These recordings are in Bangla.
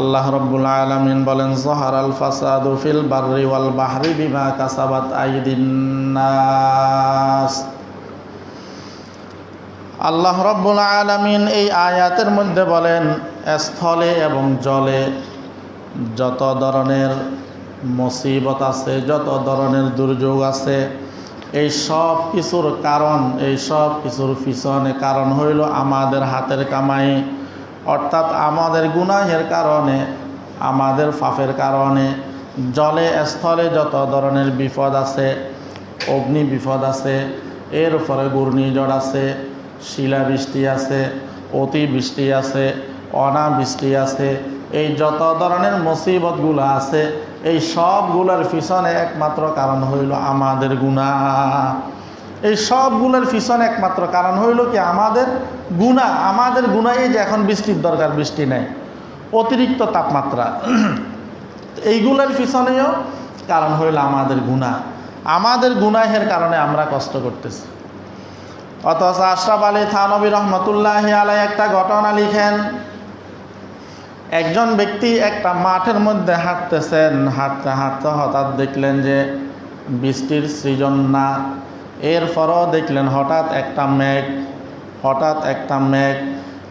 আল্লাহ রব্বুল আলমিন বলেন জহার আল ফাসাদু ফিল বার্রি ওয়াল বাহরি বিমা কাসাবাত আইদিন নাস। আল্লাহ রব্বুল আলমিন এই আয়াতের মধ্যে বলেন, স্থলে এবং জলে যত ধরনের মুসিবত আছে, যত ধরনের দুর্যোগ আছে, এই সব কিছুর কারণ, এই সব কিছুর পিছনে কারণ হইল আমাদের হাতের কামাই অর্থাৎ আমাদের গুনাহের কারণে, আমাদের ফাফের কারণে, জলে, স্থলে যত ধরনের বিপদ আছে, অগ্নি বিপদ আছে, এর উপরে ঘূর্ণিঝড় আছে, শিলাবৃষ্টি আছে, অতিবৃষ্টি আছে, অনাবৃষ্টি আছে, এই যত ধরনের মুসিবতগুলো আছে, এই সবগুলোর পিছনে একমাত্র কারণ হইল আমাদের গুণা এই সবগুলোর পিছনে একমাত্র কারণ হইল কি আমাদের গুণা, আমাদের গুণাই যে এখন বৃষ্টির দরকার, বৃষ্টি নেই, অতিরিক্ত তাপমাত্রা। এইগুলোর পিছনেও কারণ হইল আমাদের গুণা। আমাদের গুনাহের কারণে আমরা কষ্ট করতেছি। অথচ আশরাফ আলী থানবী রহমতুল্লাহ আলাই একটা ঘটনা লিখেন, একজন ব্যক্তি একটা মাঠের মধ্যে হাঁটতেছেন, হাঁটতে হাঁটতে হঠাৎ দেখলেন যে বৃষ্টির সৃজন না। এরপরও দেখলেন হঠাৎ একটা মেঘ, হঠাৎ একটা মেঘ।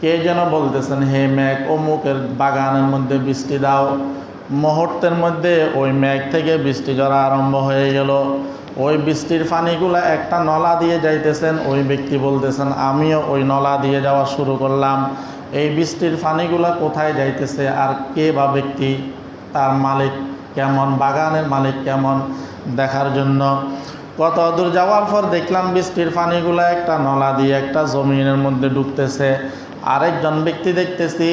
কে যেন বলতেছেন, হে মেঘ, অমুকের বাগানের মধ্যে বৃষ্টি দাও। মুহূর্তের মধ্যে ওই মেঘ থেকে বৃষ্টি ঝরা আরম্ভ হয়ে গেল। ওই বৃষ্টির পানিগুলো একটা নলা দিয়ে যাইতেছেন। ওই ব্যক্তি বলতেছেন, আমিও ওই নলা দিয়ে যাওয়া শুরু করলাম। এই বৃষ্টির পানিগুলো কোথায় যাইতেছে? আর কে বা ব্যক্তি? তার মালিক কেমন? বাগানের মালিক কেমন? দেখার জন্য কত দূর যাওয়ার পর দেখলাম বৃষ্টির পানিগুলো একটা নলা দিয়ে একটা জমিনের মধ্যে ডুবতেছে। আরেকজন ব্যক্তি দেখতেছি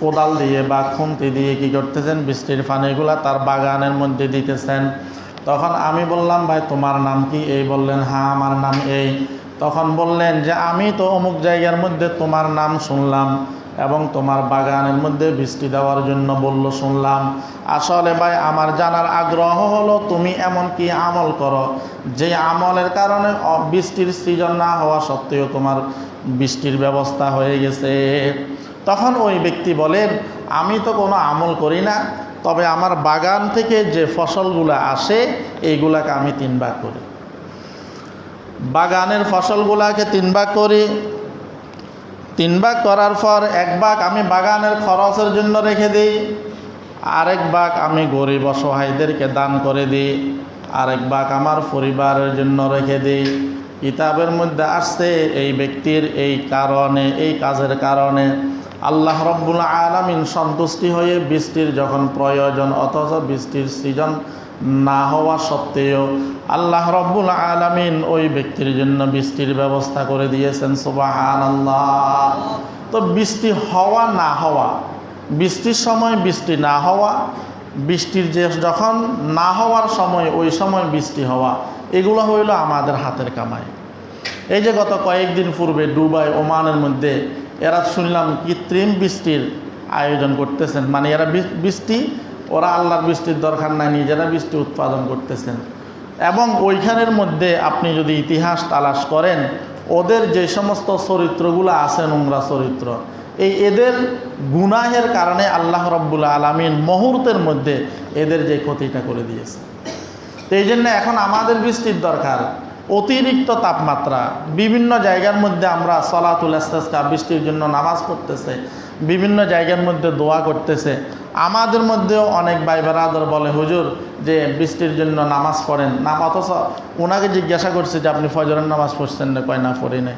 কোদাল দিয়ে বা খুন্তি দিয়ে কি করতেছেন? বৃষ্টির পানিগুলা তার বাগানের মধ্যে দিতেছেন। তখন আমি বললাম, ভাই, তোমার নাম কি? এই বললেন হ্যাঁ আমার নাম এই। তখন বললেন যে, আমি তো অমুক জায়গার মধ্যে তোমার নাম শুনলাম এবং তোমার বাগানের মধ্যে বৃষ্টি দেওয়ার জন্য বলল, শুনলাম। আসলে ভাই, আমার জানার আগ্রহ হলো তুমি এমন কি আমল করো, যে আমলের কারণে বৃষ্টির সৃজন না হওয়া সত্ত্বেও তোমার বৃষ্টির ব্যবস্থা হয়ে গেছে। তখন ওই ব্যক্তি বলেন, আমি তো কোনো আমল করি না, তবে আমার বাগান থেকে যে ফসলগুলো আসে এইগুলাকে আমি তিন ভাগ করি। বাগানের ফসলগুলাকে তিন ভাগ করি। তিন ভাগ করার পর এক ভাগ আমি বাগানের খরচের জন্য রেখে দিই, আরেক ভাগ আমি গরিব অসহায়দেরকে দান করে দিই, আরেক ভাগ আমার পরিবারের জন্য রেখে দিই। কিতাবের মধ্যে আসছে এই ব্যক্তির এই কারণে, এই কাজের কারণে আল্লাহ রব্বুল আলমিন সন্তুষ্টি হয়ে বৃষ্টির যখন প্রয়োজন, অথচ বৃষ্টির সৃজন না হওয়া সত্ত্বেও আল্লাহ রব্বুল আলমিন ওই ব্যক্তির জন্য বৃষ্টির ব্যবস্থা করে দিয়েছেন সুবাহান আল্লাহ তো বৃষ্টি হওয়া, না হওয়া, বৃষ্টির সময় বৃষ্টি না হওয়া, বৃষ্টির যে যখন না হওয়ার সময়, ওই সময় বৃষ্টি হওয়া, এগুলো হইল আমাদের হাতের কামাই। এই যে গত কয়েকদিন পূর্বে দুবাই, ওমানের মধ্যে এরা শুনলাম কৃত্রিম বৃষ্টির আয়োজন করতেছেন মানে এরা বৃষ্টি ওরা আল্লাহর বৃষ্টির দরকার নাই, নিজেরা বৃষ্টি উৎপাদন করতেছেন। এবং ওইখানের মধ্যে আপনি যদি ইতিহাস তালাশ করেন, ওদের যে সমস্ত চরিত্রগুলো আছে, নোংরা চরিত্র, এই এদের গুনাহের কারণে আল্লাহ রব্বুল আলমিন মুহূর্তের মধ্যে এদের যে ক্ষতিটা করে দিয়েছে। এই জন্য এখন আমাদের বৃষ্টির দরকার। অতিরিক্ত তাপমাত্রা, বিভিন্ন জায়গার মধ্যে আমরা সলাতুল ইস্তেসকা, বৃষ্টির জন্য নামাজ পড়তেছে, বিভিন্ন জায়গার মধ্যে দোয়া করতেছে আমাদের মধ্যেও অনেক ভাই বেড়াদর বলে, হুজুর, যে বৃষ্টির জন্য নামাজ পড়েন। নাম অথচ ওনাকে জিজ্ঞাসা করছে যে, আপনি ফজরের নামাজ পড়ছেন না? কয়, না, পড়ি নাই।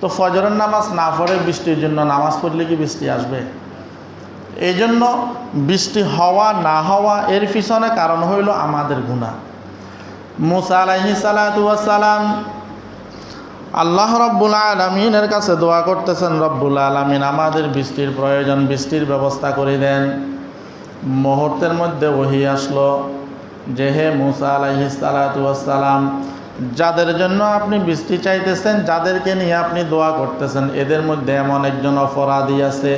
তো ফজরের নামাজ না পড়ে বৃষ্টির জন্য নামাজ পড়লে কি বৃষ্টি আসবে? এই জন্য বৃষ্টি হওয়া, না হওয়া এর পিছনে কারণ হইল আমাদের গুণা মুসা সালাম আল্লাহ রব্বুল আলমিনের কাছে দোয়া করতেছেন, রব্বুল আলমিন আমাদের বৃষ্টির প্রয়োজন, বৃষ্টির ব্যবস্থা করে দেন। মুহূর্তের মধ্যে ওহি আসলো যে হে মুসা আলাইহি সালাম, যাদের জন্য আপনি বৃষ্টি চাইতেছেন, যাদেরকে নিয়ে আপনি দোয়া করতেছেন, এদের মধ্যে এমন একজন অপরাধী আছে।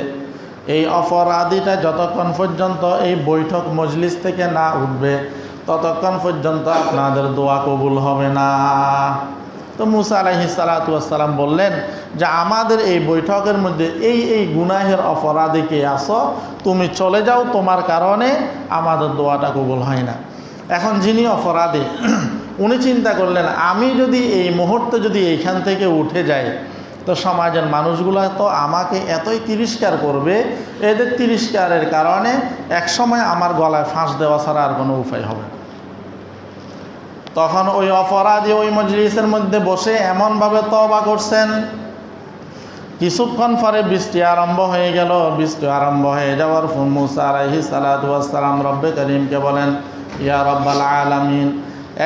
এই অপরাধীটা যতক্ষণ পর্যন্ত এই বৈঠক মজলিস থেকে না উঠবে, ততক্ষণ পর্যন্ত আপনাদের দোয়া কবুল হবে না। তো মুসা আলহি সালাতাম বললেন যে, আমাদের এই বৈঠকের মধ্যে এই এই গুনাহের অপরাধে কে আসো তুমি চলে যাও, তোমার কারণে আমাদের দোয়াটা কবুল হয় না। এখন যিনি অপরাধী, উনি চিন্তা করলেন, আমি যদি এই মুহূর্তে যদি এইখান থেকে উঠে যাই, তো সমাজের মানুষগুলো তো আমাকে এতই তিরস্কার করবে, এদের তিরস্কারের কারণে একসময় আমার গলায় ফাঁস দেওয়া ছাড়া আর কোনো উপায় হবে তখন ওই অপরাধী ওই মজলিসের মধ্যে বসে এমনভাবে তবা করছেন। কিছুক্ষণ পরে বৃষ্টি আরম্ভ হয়ে গেল। বৃষ্টি আরম্ভ হয়ে যাওয়ার ফোন মুসা আলাইহি সালাতাম রব্বে করিমকে বলেন, ইয়া রব্বাল আলামিন।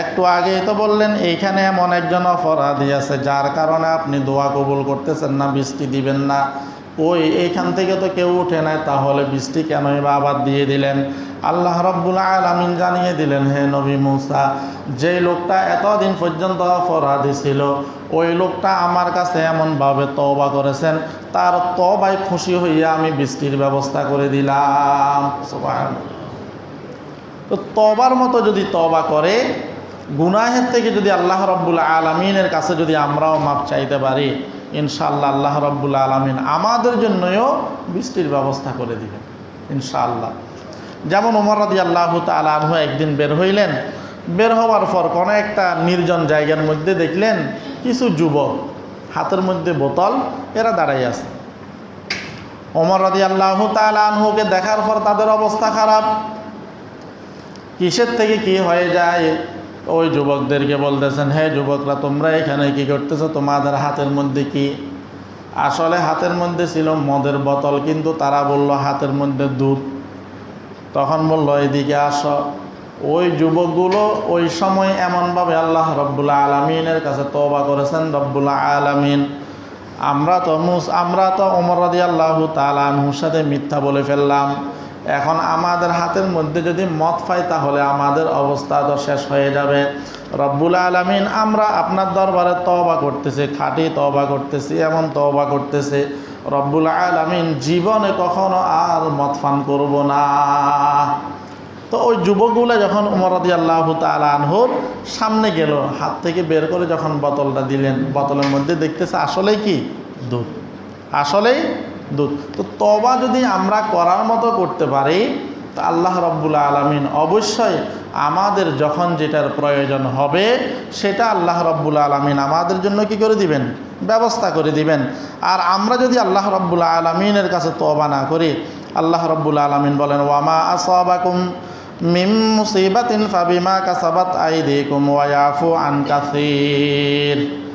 একটু আগেই তো বললেন, এইখানে এমন একজন অপরাধী আছে, যার কারণে আপনি দোয়া কবুল করতেছেন না, বৃষ্টি দিবেন না। ওই এইখান থেকে তো কেউ উঠে নাই, তাহলে বৃষ্টি কেনই বা আবার দিয়ে দিলেন আল্লাহ রব্বুল আলমিন জানিয়ে দিলেন, হে নবী মুসা, যে লোকটা এতদিন পর্যন্ত অপরাধী ছিল, ওই লোকটা আমার কাছে এমনভাবে তবা করেছেন, তার তবায় খুশি হইয়া আমি বৃষ্টির ব্যবস্থা করে দিলাম। তো তবার মতো যদি তবা করে, গুনাহের থেকে যদি আল্লাহ রব্বুল আলমিনের কাছে যদি আমরাও মাপ চাইতে পারি ইনশাআল্লাহ আল্লাহ রব্বুল আলমিন আমাদের জন্যও বৃষ্টির ব্যবস্থা করে দিবেন, ইনশাআল্লাহ। যেমন উমর রদি আল্লাহ তালু একদিন বের হইলেন, বের হওয়ার পর কোনো একটা নির্জন জায়গার মধ্যে দেখলেন কিছু যুবক হাতের মধ্যে বোতল, এরা দাঁড়াই আছে। ওমর রদি আল্লাহ তালহুকে দেখার পর তাদের অবস্থা খারাপ। কিসের থেকে কি হয়ে যায়? ওই যুবকদেরকে বলতেছেন, হে যুবকরা, তোমরা এখানে কি করতেছো? তোমাদের হাতের মধ্যে কি? আসলে হাতের মধ্যে ছিল মদের বোতল, কিন্তু তারা বলল, হাতের মধ্যে দুধ। তখন বলল, এদিকে আসো। ওই যুবকগুলো ওই সময় এমনভাবে আল্লাহ রব্বুল্লা আলমিনের কাছে তবা করেছেন রব্বুল্লা আলমিন, আমরা তো মুস, আমরা তো অমর রাদি আল্লাহ তালানহুর সাথে মিথ্যা বলে ফেললাম। এখন আমাদের হাতের মধ্যে যদি মদ পাই, তাহলে আমাদের অবস্থা তো শেষ হয়ে যাবে। রব্বুল আলমিন, আমরা আপনার দরবারে তবা করতেছি, খাটি তবা করতেছি, এমন তবা করতেছি, রব্বুল আলমিন জীবনে কখনো আর মদ ফান করব না। তো ওই যুবকগুলো যখন উমরদি আল্লাহ তালহর সামনে গেল, হাত থেকে বের করে যখন বোতলটা দিলেন, বোতলের মধ্যে দেখতেছে আসলেই কি? দুধ। আসলেই দুধ। তো তবা যদি আমরা করার মতো করতে পারি, তো আল্লাহ রব্বুল আলমিন অবশ্যই আমাদের যখন যেটার প্রয়োজন হবে, সেটা আল্লাহ রব্বুল আলমিন আমাদের জন্য কি করে দিবেন? ব্যবস্থা করে দিবেন। আর আমরা যদি আল্লাহ রব্বুল আলমিনের কাছে তবা না করি, আল্লাহ রব্বুল আলমিন বলেন, ওয়ামা আসাবাকুম মিম মুসিবাতিন ফাবিমা কাসাবাত আইদিকুম ওয়ায়াফু আন কাসির।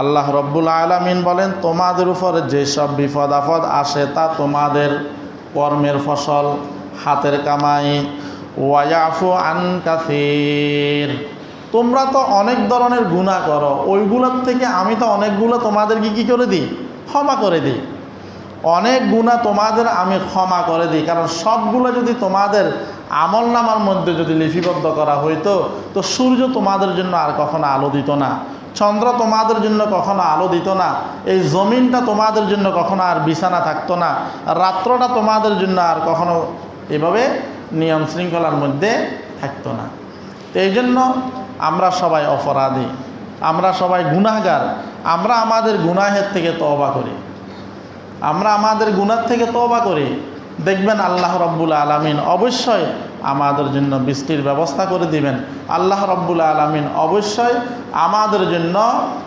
আল্লাহ রব্বুল আলমিন বলেন, তোমাদের উপর যেসব বিপদ আপদ আসে তা তোমাদের কর্মের ফসল, হাতের কামাই, ওয়ায়াফু আন কাসির। তোমরা তো অনেক ধরনের গুণা করো, ওইগুলোর থেকে আমি তো অনেকগুলো তোমাদেরকে কী করে দিই? ক্ষমা করে দিই। অনেক গুণা তোমাদের আমি ক্ষমা করে দিই, কারণ সবগুলো যদি তোমাদের আমল নামার মধ্যে যদি লিপিবদ্ধ করা হইতো, তো সূর্য তোমাদের জন্য আর কখনো আলো দিত না। চন্দ্র তোমাদের জন্য কখনো আলো দিত না। এই জমিনটা তোমাদের জন্য কখনো আর বিছানা থাকতো না। রাত্রটা তোমাদের জন্য আর কখনো এভাবে নিয়ম শৃঙ্খলার মধ্যে থাকতো না। তো এই জন্য আমরা সবাই অপরাধী। আমরা সবাই গুনাহগার। আমরা আমাদের গুনাহের থেকে তওবা করি। আমরা আমাদের গুনার থেকে তওবা করি। দেখবেন আল্লাহ রব্বুল আলমিন অবশ্যই আমাদের জন্য বৃষ্টির ব্যবস্থা করে দিবেন। আল্লাহ রব্বুল আলমিন অবশ্যই আমাদের জন্য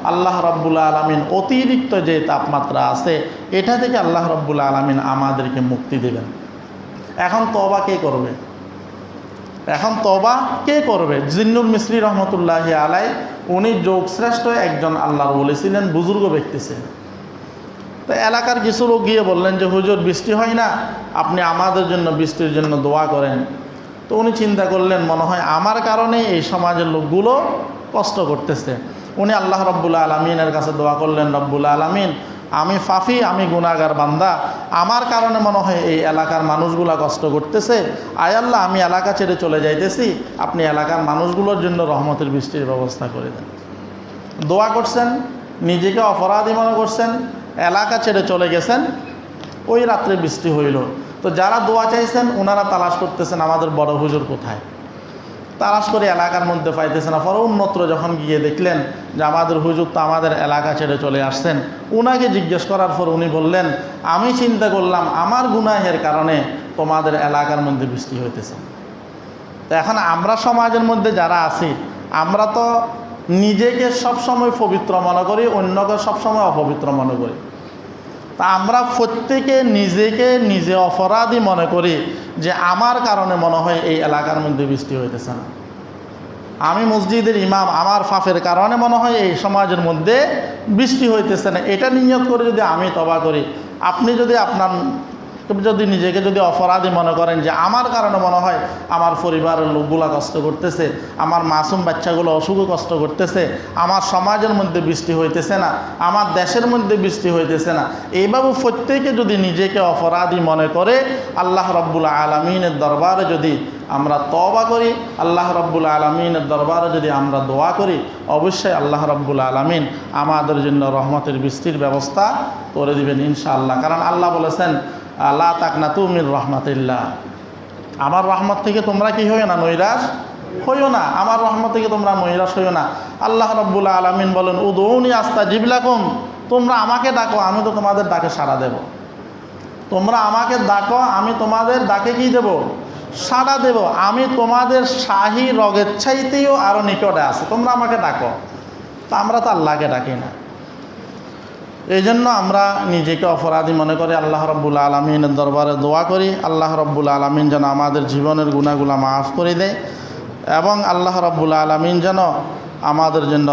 আল্লাহ রব্বুল আলমিন অতিরিক্ত যে তাপমাত্রা আছে, এটা থেকে আল্লাহ রব্বুল আলমিন আমাদেরকে মুক্তি দেবেন। এখন তবা কে করবে? এখন তবা কে করবে? জিন্নুর মিস্ত্রি রহমতুল্লাহ আলাই উনি যোগশ্রেষ্ঠ একজন আল্লাহর বলেছিলেন বুজুর্গ ব্যক্তি ছিলেন। তো এলাকার কিছু লোক গিয়ে বললেন যে, হুজুর, বৃষ্টি হয় না, আপনি আমাদের জন্য বৃষ্টির জন্য দোয়া করেন। তো উনি চিন্তা করলেন, মনে হয় আমার কারণে এই সমাজের লোকগুলো কষ্ট করতেছে। উনি আল্লাহ রব্বুল আলমিনের কাছে দোয়া করলেন, রব্বুল আলমিন, আমি ফাফি, আমি গুণাগার বান্দা। আমার কারণে মনে হয় এই এলাকার মানুষগুলা কষ্ট করতেছে। আয় আল্লাহ, আমি এলাকা ছেড়ে চলে যাইতেছি। আপনি এলাকার মানুষগুলোর জন্য রহমতের বৃষ্টির ব্যবস্থা করে দেন। দোয়া করছেন, নিজেকে অপরাধী মনে করছেন এলাকা ছেড়ে চলে গেছেন, ওই রাত্রে বৃষ্টি হইল। তো যারা দোয়া চাইছেন, ওনারা তালাশ করতেছেন, আমাদের বড় হুজুর কোথায়? তালাশ করে এলাকার মধ্যে পাইতেছে না। পরে অন্যত্র যখন গিয়ে দেখলেন যে আমাদের হুজুর তো আমাদের এলাকা ছেড়ে চলে আসছেন, উনাকে জিজ্ঞেস করার পর উনি বললেন, আমি চিন্তা করলাম, আমার গুনাহের কারণে তোমাদের এলাকার মধ্যে বৃষ্টি হইতেছে। তো এখন আমরা সমাজের মধ্যে যারা আছি, আমরা তো নিজেকে সবসময় পবিত্র মনে করি, অন্যকে সবসময় অপবিত্র মনে করি। তা আমরা প্রত্যেকে নিজেকে নিজে অপরাধী মনে করি যে আমার কারণে মনে হয় এই এলাকার মধ্যে বৃষ্টি হইতেছে না। আমি মসজিদের ইমাম, আমার ফাফের কারণে মনে হয় এই সমাজের মধ্যে বৃষ্টি হইতেছে না। এটা নিয়ত করে যদি আমি তবা করি, আপনি যদি আপনার যদি নিজেকে যদি অপরাধী মনে করেন যে আমার কারণে মনে হয় আমার পরিবারের লোকগুলা কষ্ট করতেছে, আমার মাসুম বাচ্চাগুলো অসুখে কষ্ট করতেছে, আমার সমাজের মধ্যে বৃষ্টি হইতেছে না, আমার দেশের মধ্যে বৃষ্টি হইতেছে না, এইভাবে প্রত্যেকে যদি নিজেকে অপরাধী মনে করে, আল্লাহ রব্বুল আলমিনের দরবারে যদি আমরা তবা করি, আল্লাহ রব্বুল আলমিনের দরবারে যদি আমরা দোয়া করি, অবশ্যই আল্লাহ রব্বুল আলমিন আমাদের জন্য রহমতের বৃষ্টির ব্যবস্থা করে দিবেন ইনশাআল্লাহ। কারণ আল্লাহ বলেছেন আল্লাহ তাকনা তুমির রহমাতিল্লাহ। আমার রহমত থেকে তোমরা কি হইও না, নৈরাশ? হইও না। আমার রহমত থেকে তোমরা নৈরাশ হইও না। আল্লাহ রব্বুল আলমিন বলেন উদৌনি আস্তা জিবলাকুম তোমরা আমাকে ডাকো, আমি তো তোমাদের ডাকে সাড়া দেব। তোমরা আমাকে ডাকো, আমি তোমাদের ডাকে কি দেব? সাড়া দেব। আমি তোমাদের শাহী রগের চাইতেও আরও নিকটে আছে। তোমরা আমাকে ডাকো। তা আমরা তো আল্লাহকে ডাকি না। এই জন্য আমরা নিজেকে অপরাধী মনে করি। আল্লাহ রব্বুল আলমিনের দরবারে দোয়া করি। আল্লাহ রব্বুল আলমিন যেন আমাদের জীবনের গুণাগুলা মাফ করে দেয় এবং আল্লাহ রব্বুল আলমিন যেন আমাদের জন্য